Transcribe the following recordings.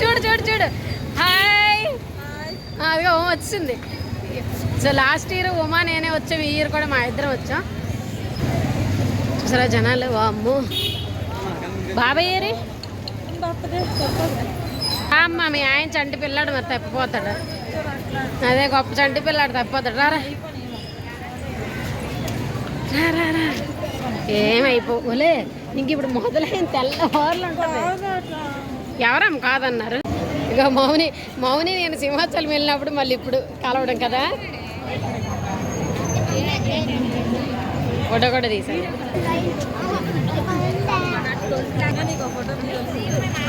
చూడు చూడు చూడు. హాయ్ అదిగో ఉమ వచ్చింది. సో లాస్ట్ ఇయర్ ఉమా నేనే వచ్చాం ఈ ఇయర్ కూడా మా ఇద్దరం వచ్చాం. చూసారా జనాలు? అమ్ము బాబాయ్ ఏరి? అమ్మ మీ ఆయన చంటి పిల్లాడు మరి తప్పిపోతాడు. అదే గొప్ప చంటి పిల్లాడు తప్పిపోతాడు. రారా. ఏమైపోలే ఇంక ఇప్పుడు మొదలైన తెల్లవారులు ఉంటుంది ఎవరమ్మ కాదన్నారు. ఇక మౌని మౌని నేను సింహాచలం వెళ్ళినప్పుడు మళ్ళీ ఇప్పుడు కలవడం కదా. ఫోటో కూడా తీసాను.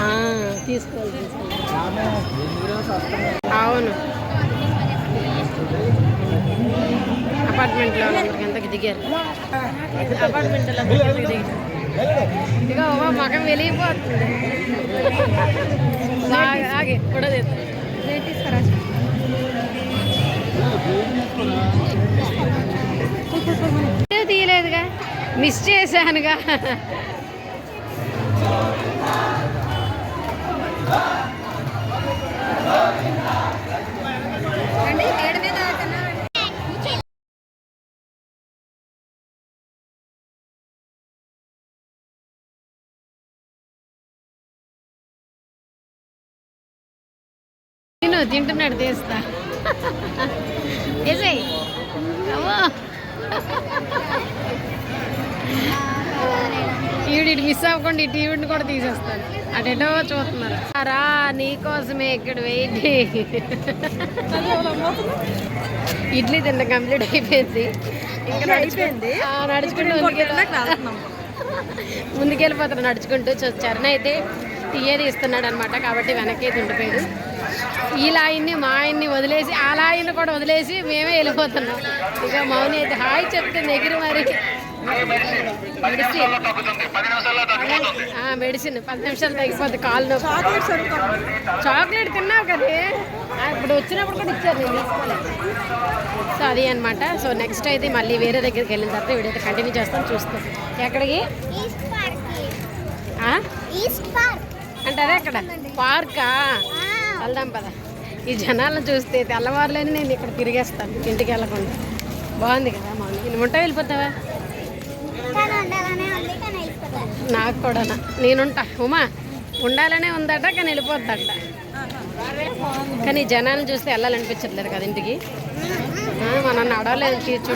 ఆ, తీసుకోవాలి అవును. అపార్ట్మెంట్లో వాళ్ళందరికి ఎంతకి దిగారు. అపార్ట్మెంట్లో దిగారు. ఇక మగం వెలిగిపోతుంది. బాగా ఆగే తీస్తారా ఫోటో తీయలేదుగా. మిస్ చేశానుగా. తిను తింటున్నాడు తీస్తా. అమ్మో. ఈవిడ మిస్ అవ్వకుండా ఇటు ఈవిడిని కూడా తీసేస్తాను. అటెటో చూస్తున్నారు. రా నీకోసమే ఇక్కడ వెయిట్. ఇడ్లీ తిన్న కంప్లీట్ అయిపోయింది. ఇంకా నడుచుకుంది నడుచుకుంటూ ముందుకెళ్ళి ముందుకెళ్ళిపోతారు నడుచుకుంటూ. చరణ్ అయితే టీఏ తీస్తున్నాడు అనమాట కాబట్టి వెనక్కి ఉండిపోయాడు ఈ లాయిన్ని మా ఆయన్ని వదిలేసి ఆ లాయిన్ని కూడా వదిలేసి మేమే వెళ్ళిపోతున్నాం. ఇక మౌని అయితే హాయ్ చెప్తుంది ఎగిరి మరి. మెడిసిన్. పది నిమిషాలు తగ్గిపోద్ది కాలు నొప్పి. చాక్లెట్ తిన్నావు కదే? ఇప్పుడు వచ్చినప్పుడు కూడా ఇచ్చారు నేను తీసుకోలేదు. సో అది అనమాట సో నెక్స్ట్ అయితే మళ్ళీ వేరే దగ్గరికి వెళ్ళిన తర్వాత వీడైతే కంటిన్యూ చేస్తాం చూస్తాం ఎక్కడికి? ఈస్ట్ పార్క్ ఆ? ఈస్ట్ పార్క్ అంటే అదే అక్కడ పార్కా వెళ్దాం పద. ఈ జనాలను చూస్తే తెల్లవారులేని నేను ఇక్కడ తిరిగేస్తాను ఇంటికి వెళ్ళకుండా. బాగుంది కదా మా నేను ఉంటా వెళ్ళిపోతావా? నాకు కూడా నేనుంటా. ఉమా ఉండాలనే ఉందట కానీ వెళ్ళిపోద్దట. కానీ జనాలను చూస్తే వెళ్ళాలనిపించట్లేదు కదా ఇంటికి. మనం నడవలేదు చుట్టూ.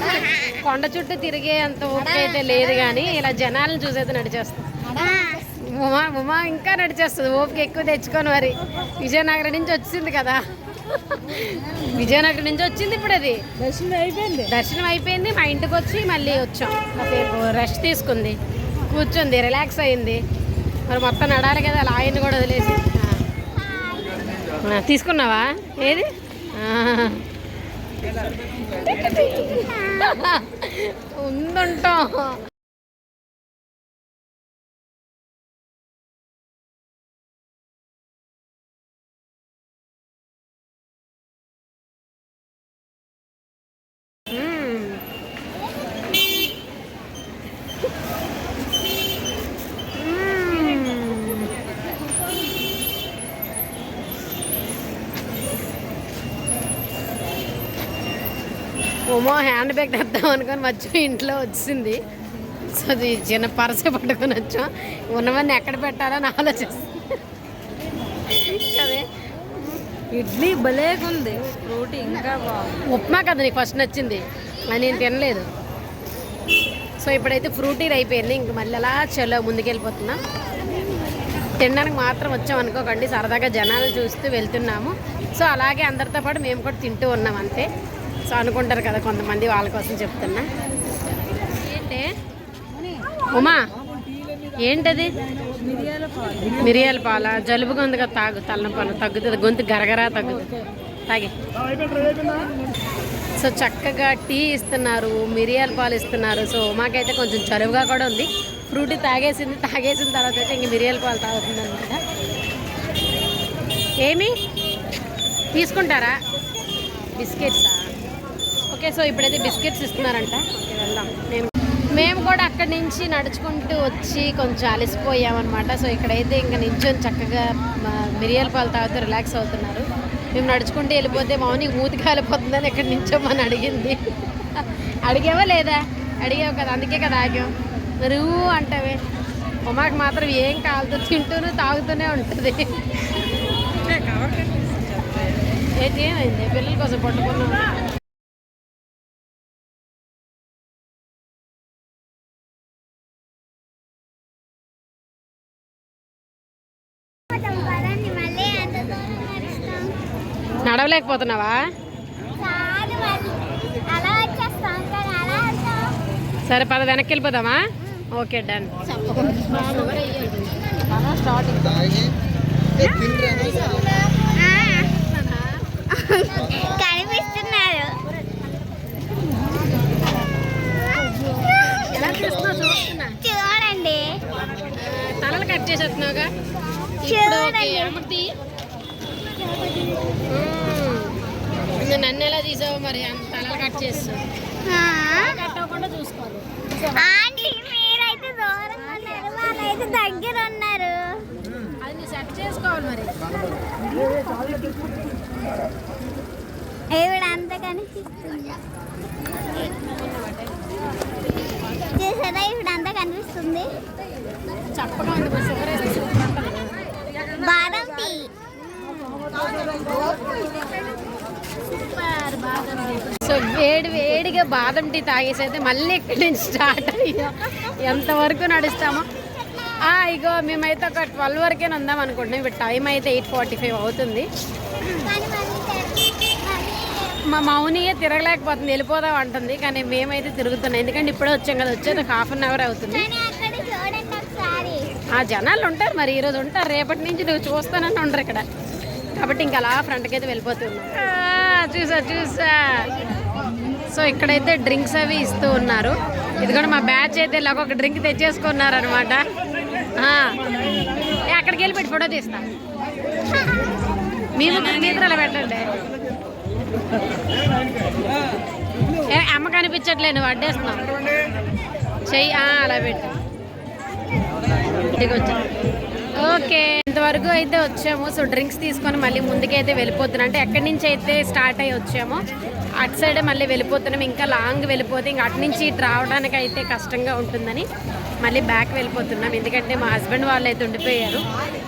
కొండ చుట్టూ తిరిగే అంత ఓపిక అయితే లేదు కానీ ఇలా జనాలను చూసైతే నడిచేస్తాం ఉమా ఉమా ఇంకా నడిచేస్తుంది. ఓపిక ఎక్కువ తెచ్చుకొని మరి. విజయనగరం నుంచి వచ్చింది కదా. విజయనగరం నుంచి వచ్చింది ఇప్పుడు అది. దర్శనం అయిపోయింది. దర్శనం అయిపోయింది మా ఇంటికి వచ్చి మళ్ళీ వచ్చాం. కాసేపు రెస్ట్ తీసుకుంది. కూర్చుంది రిలాక్స్ అయింది. మరి మొత్తం నడాలి కదా అలా ఆయన్ని కూడా వదిలేసి. తీసుకున్నావా? ఏది. ఉందంటాం. ఉమో హ్యాండ్ బ్యాగ్ తెద్దాం అనుకొని మర్చిపోయి ఇంట్లో వచ్చింది. సో అది చిన్న పరస పట్టుకొని వచ్చాం. ఉన్నవన్నీ ఎక్కడ పెట్టాలని ఆలోచిస్తుంది కదే ఇడ్లీ భలేగుంది. ఫ్రూట్ ఇంకా ఉప్మా కదా నీకు ఫస్ట్ నచ్చింది. అది నేను తినలేదు. సో ఇప్పుడైతే ఫ్రూటీర్ అయిపోయింది. ఇంక మళ్ళీ అలా చలో ముందుకెళ్ళిపోతున్నాం. తినడానికి మాత్రం వచ్చాం అనుకోకండి. సరదాగా జనాలు చూస్తూ వెళ్తున్నాము. సో అలాగే అందరితో పాటు మేము కూడా తింటూ ఉన్నాం అంతే. సో అనుకుంటారు కదా కొంతమంది వాళ్ళ కోసం చెప్తున్నా. ఏంటి? ఉమా ఏంటది? మిరియాల పాలు. మిరియాల పాల? జలుబుగా ఉంది కదా తాగు తల్లపాలు తగ్గుతుంది గొంతు గరగరా తగ్గుతుంది. తాగి. సో చక్కగా టీ ఇస్తున్నారు మిరియాల పాలు ఇస్తున్నారు. సో మాకైతే కొంచెం జలుబుగా కూడా ఉంది. ఫ్రూటీ తాగేసింది తాగేసిన తర్వాత అయితే ఇంక మిరియాల పాలు తాగుతుంది అనమాట ఏమి? తీసుకుంటారా? బిస్కెట్సా? ఓకే సో ఇప్పుడైతే బిస్కెట్స్ ఇస్తున్నారంట. ఓకే, వెళ్దాం. నేను మేము కూడా అక్కడి నుంచి నడుచుకుంటూ వచ్చి కొంచెం అలసిపోయామన్నమాట. సో ఇక్కడైతే ఇంకా నించొని చక్కగా మిరియాల పాలు తాగుతూ రిలాక్స్ అవుతున్నారు. మేము నడుచుకుంటూ వెళ్ళిపోతే మౌని మూతి కాలిపోతుందని ఇక్కడ నించోమని అడిగింది. అడిగావా లేదా? అడిగావు కదా అందుకే కదా ఆగాం. మరి ఊ అంటావే. ఉమాకి మాత్రం ఏం కాలుతో తింటూనే తాగుతూనే ఉంటుంది. ఏమైంది? పిల్లల కోసం పట్టుకున్నాం. నడవలేకపోతున్నావా? సరే పద వెనక్కి వెళ్ళిపోదామా ఓకే డన్. కనిపిస్తున్నారు. చూడండి. తలలు కట్ చేసేస్తున్నావుగా? నన్ను ఎలా తీసావు మరి కట్ చేస్తావు దగ్గర ఉన్నారు అది సెట్ చేసుకోవాలి మరి. అంత కనిపిస్తుంది చూసారా? ఈవిడ అంత కనిపిస్తుంది. చప్పగా ఉంది సో వేడి వేడిగా బాదం టీ తాగేసి అయితే మళ్ళీ ఇక్కడి నుంచి స్టార్ట్ అయ్యాం. ఎంతవరకు నడుస్తామో. ఆ, ఇగో మేమైతే ఒక ట్వెల్వ్ వరకే ఉందాం అనుకుంటున్నాం. ఇప్పుడు టైం అయితే ఎయిట్ ఫార్టీ ఫైవ్ అవుతుంది. మా మౌనియే తిరగలేకపోతుంది. వెళ్ళిపోదాం అంటుంది. కానీ మేమైతే తిరుగుతున్నాం. ఎందుకంటే ఇప్పుడే వచ్చాం కదా వచ్చేది ఒక హాఫ్ అన్ అవర్ అవుతుంది కానీ అక్కడ చూడండి ఒకసారి ఆ జనాలు ఉంటారు మరి ఈరోజు ఉంటారు. రేపటి నుంచి నువ్వు చూస్తానని ఉండరు ఇక్కడ. కాబట్టి ఇంకా అలా ఫ్రంట్కి అయితే వెళ్ళిపోతున్నాం. చూసా చూసా. సో ఇక్కడైతే డ్రింక్స్ అవి ఇస్తూ ఉన్నారు. ఇది కూడా మా బ్యాచ్ అయితే ఇలాగ ఒక డ్రింక్ తెచ్చేసుకున్నారు అనమాట అక్కడికి వెళ్ళి పెట్టి ఫోటో తీస్తా. మీ ముగ్గురు అలా పెట్టండి. ఏ అమ్మ కనిపించట్లేదు నువ్వు అడ్డేస్తున్నావు. చెయ్యి అలా పెట్టు. ఓకే ఇంతవరకు అయితే వచ్చాము. సో డ్రింక్స్ తీసుకొని మళ్ళీ ముందుకైతే వెళ్ళిపోతున్నాం. అంటే ఎక్కడి నుంచి అయితే స్టార్ట్ అయ్యి వచ్చామో అటు సైడ్ మళ్ళీ వెళ్ళిపోతున్నాం. ఇంకా లాంగ్ వెళ్ళిపోతే ఇంకా అటు నుంచి ఇటు రావడానికి అయితే కష్టంగా ఉంటుందని మళ్ళీ బ్యాక్ వెళ్ళిపోతున్నాం. ఎందుకంటే మా హస్బెండ్ వాళ్ళు అయితే ఉండిపోయారు.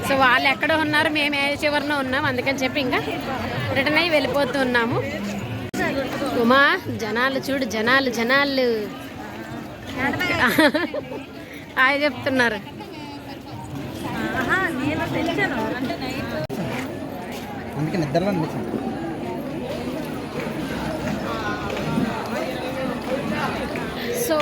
సో వాళ్ళు ఎక్కడ ఉన్నారు? మేము ఏ చివరిన ఉన్నాం. అందుకని చెప్పి ఇంకా రిటర్న్ అయ్యి వెళ్ళిపోతున్నాము. ఉమా జనాలు చూడు జనాలు జనాలు. హాయ్ చెప్తున్నారు. అందుకే నిద్రలో అనిపించింది సో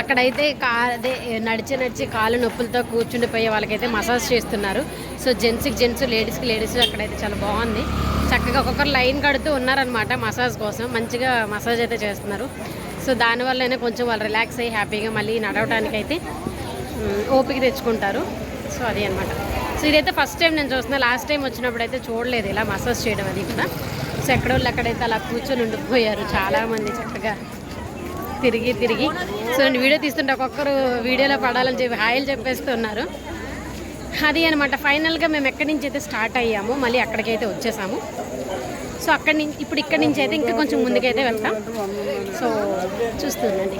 అక్కడైతే కా అదే నడిచి నడిచి కాలు నొప్పులతో కూర్చుండిపోయే వాళ్ళకైతే మసాజ్ చేస్తున్నారు. సో జెంట్స్కి జెంట్స్ లేడీస్కి లేడీస్ అక్కడైతే చాలా బాగుంది. చక్కగా ఒక్కొక్కరు లైన్ కడుతూ ఉన్నారనమాట మసాజ్ కోసం. మంచిగా మసాజ్ అయితే చేస్తున్నారు. సో దానివల్లనే కొంచెం వాళ్ళు రిలాక్స్ అయ్యి హ్యాపీగా మళ్ళీ నడవడానికి అయితే ఓపిక తెచ్చుకుంటారు. సో అది అనమాట సో ఇదైతే ఫస్ట్ టైం నేను చూస్తున్నా. లాస్ట్ టైం వచ్చినప్పుడు అయితే చూడలేదు ఇలా మసాజ్ చేయడం అది కూడా. సో ఎక్కడోళ్ళు అక్కడైతే అలా కూర్చొని ఉండిపోయారు చాలామంది చక్కగా తిరిగి తిరిగి. సో నేను వీడియో తీస్తుంటే ఒక్కొక్కరు వీడియోలో పడాలని చెప్పి హాయిలు చెప్పేస్తున్నారు. అది అనమాట ఫైనల్గా మేము ఎక్కడి నుంచి అయితే స్టార్ట్ అయ్యాము మళ్ళీ అక్కడికైతే వచ్చేసాము. సో అక్కడి నుంచి ఇప్పుడు ఇక్కడి నుంచి అయితే ఇంకా కొంచెం ముందుకైతే వెళ్తాం. So చూస్తుందండి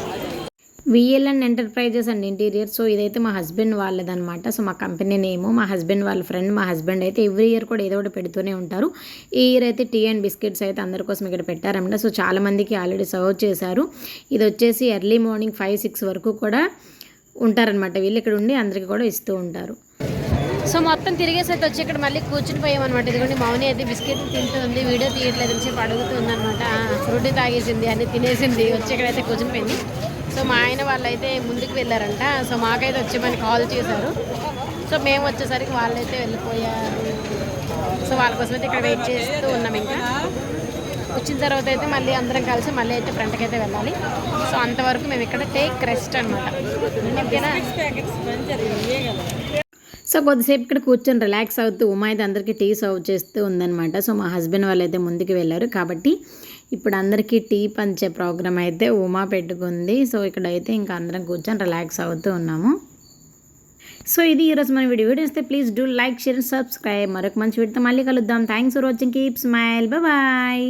VLN enterprises and interior so ఇదైతే మా హస్బెండ్ వాళ్ళదనమాట సో మా కంపెనీ నేము మా హస్బెండ్ వాళ్ళ ఫ్రెండ్ మా హస్బెండ్ అయితే ఎవ్రీ ఇయర్ కూడా ఏదో ఒకటి పెడుతూనే ఉంటారు. ఈ ఇయర్ అయితే టీ అండ్ బిస్కెట్స్ అయితే అందరి కోసం ఇక్కడ పెట్టారన్నమాట. సో చాలామందికి ఆల్రెడీ సర్వ్ చేశారు. ఇది వచ్చేసి ఎర్లీ మార్నింగ్ ఫైవ్ సిక్స్ వరకు కూడా ఉంటారనమాట వీళ్ళు ఇక్కడ ఉండి అందరికీ కూడా ఇస్తూ ఉంటారు. సో మొత్తం తిరిగేసి అయితే వచ్చి ఇక్కడ మళ్ళీ కూర్చుని పోయామన్నమాట. ఇదిగోండి మౌని అయితే బిస్కెట్ తింటుంది వీడియో తీయట్లేదు నుంచి చెప్పి అడుగుతుంది అనమాట ఫ్రూటీ తాగేసింది అన్ని తినేసింది వచ్చి ఇక్కడైతే కూర్చుని పోయింది. సో మా ఆయన వాళ్ళైతే ముందుకు వెళ్ళారంట. సో మాకైతే వచ్చేమని కాల్ చేశారు. సో మేము వచ్చేసరికి వాళ్ళైతే వెళ్ళిపోయారు. సో వాళ్ళ కోసం అయితే ఇక్కడ వెయిట్ చేస్తూ ఉన్నాం ఇంకా. వచ్చిన తర్వాత అయితే మళ్ళీ అందరం కలిసి మళ్ళీ అయితే ఫ్రంట్కి అయితే వెళ్ళాలి. సో అంతవరకు మేము ఇక్కడ టేక్ రెస్ట్ అనమాట ఓకేనా? సో కొద్దిసేపు ఇక్కడ కూర్చొని రిలాక్స్ అవుతూ ఉమా అయితే అందరికీ టీ సర్వ్ చేస్తూ ఉందన్నమాట. సో మా హస్బెండ్ వాళ్ళు అయితే ముందుకు వెళ్ళారు కాబట్టి ఇప్పుడు అందరికీ టీ పంచే ప్రోగ్రామ్ అయితే ఉమా పెట్టుకుంది. సో ఇక్కడైతే ఇంకా అందరం కూర్చొని రిలాక్స్ అవుతూ ఉన్నాము. సో ఇది ఈరోజు మన వీడియో. వీడియో వస్తే please do like share subscribe మరొక మంచి వీడితో మళ్ళీ కలుద్దాం. Thanks for watching keep smile bye